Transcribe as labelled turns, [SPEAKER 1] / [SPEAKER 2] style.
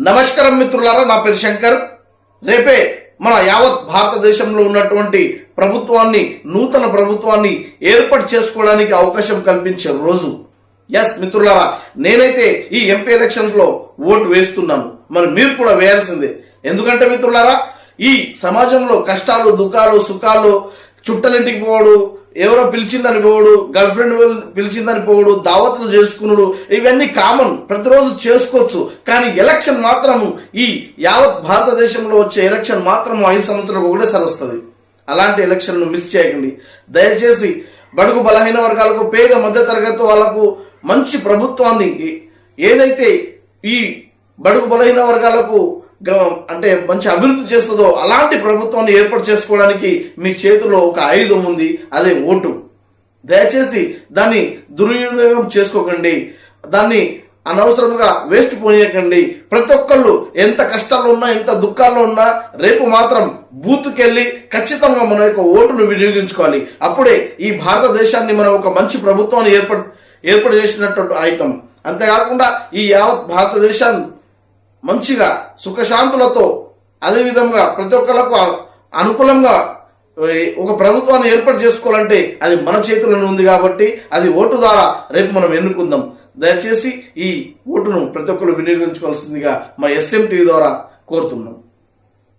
[SPEAKER 1] నమస్కారం మిత్రులారా నా పేరు శంకర్. రేపే మన యావత్ భారతదేశంలో ఉన్నటువంటి ప్రభుత్వాన్ని నూతన ప్రభుత్వాన్ని ఏర్పాటు చేసుకోవడానికి అవకాశం కల్పించే రోజు. ఎస్ మిత్రులారా నేనైతే ఈ ఎంపీ ఎలక్షన్లో ఓటు వేస్తున్నాను. మరి మీరు కూడా వేయాల్సిందే. ఎందుకంటే మిత్రులారా ఈ సమాజంలో కష్టాలు దుఃఖాలు సుఖాలు చుట్టలింటికి పోవడు ఎవరో పిలిచిందని పోవడు గర్ల్ ఫ్రెండ్ పిలిచిందని పోవడు దావతులు చేసుకున్నాడు ఇవన్నీ కామన్. ప్రతిరోజు చేసుకోవచ్చు. కానీ ఎలక్షన్ మాత్రము ఈ యావత్ భారతదేశంలో వచ్చే ఎలక్షన్ మాత్రం ఐదు సంవత్సరాలకు ఒకటేసారి వస్తుంది. అలాంటి ఎలక్షన్ను మిస్ చేయకండి. దయచేసి బడుగు బలహీన వర్గాలకు పేద మధ్య తరగతి వాళ్ళకు మంచి ప్రభుత్వాన్ని ఏదైతే ఈ బడుగు బలహీన వర్గాలకు అంటే మంచి అభివృద్ధి చేస్తుందో అలాంటి ప్రభుత్వాన్ని ఏర్పాటు చేసుకోవడానికి మీ చేతిలో ఒక ఆయుధం ఉంది అదే ఓటు. దయచేసి దాన్ని దుర్వినియోగం చేసుకోకండి దాన్ని అనవసరంగా వేస్ట్ పోనీయకండి. ప్రతి ఒక్కళ్ళు ఎంత కష్టాల్లో ఉన్నా ఎంత దుఃఖాల్లో ఉన్నా రేపు మాత్రం బూత్కెళ్ళి ఖచ్చితంగా మన యొక్క ఓటును వినియోగించుకోవాలి. అప్పుడే ఈ భారతదేశాన్ని మనం ఒక మంచి ప్రభుత్వాన్ని ఏర్పడు ఏర్పాటు చేసినట్టు ఆయుధం. అంతేకాకుండా ఈ యావత్ భారతదేశాన్ని మంచిగా సుఖశాంతులతో అదేవిధంగా ప్రతి ఒక్కరికి అనుకూలంగా ఒక ప్రభుత్వాన్ని ఏర్పాటు చేసుకోవాలంటే అది మన చేతుల్లోనే ఉంది కాబట్టి అది ఓటు ద్వారా రేపు మనం ఎన్నుకుందాం. దయచేసి ఈ ఓటును ప్రతి ఒక్కరు వినియోగించుకోవాల్సిందిగా మా ఎస్ఎం టీవీ ద్వారా కోరుతున్నాం.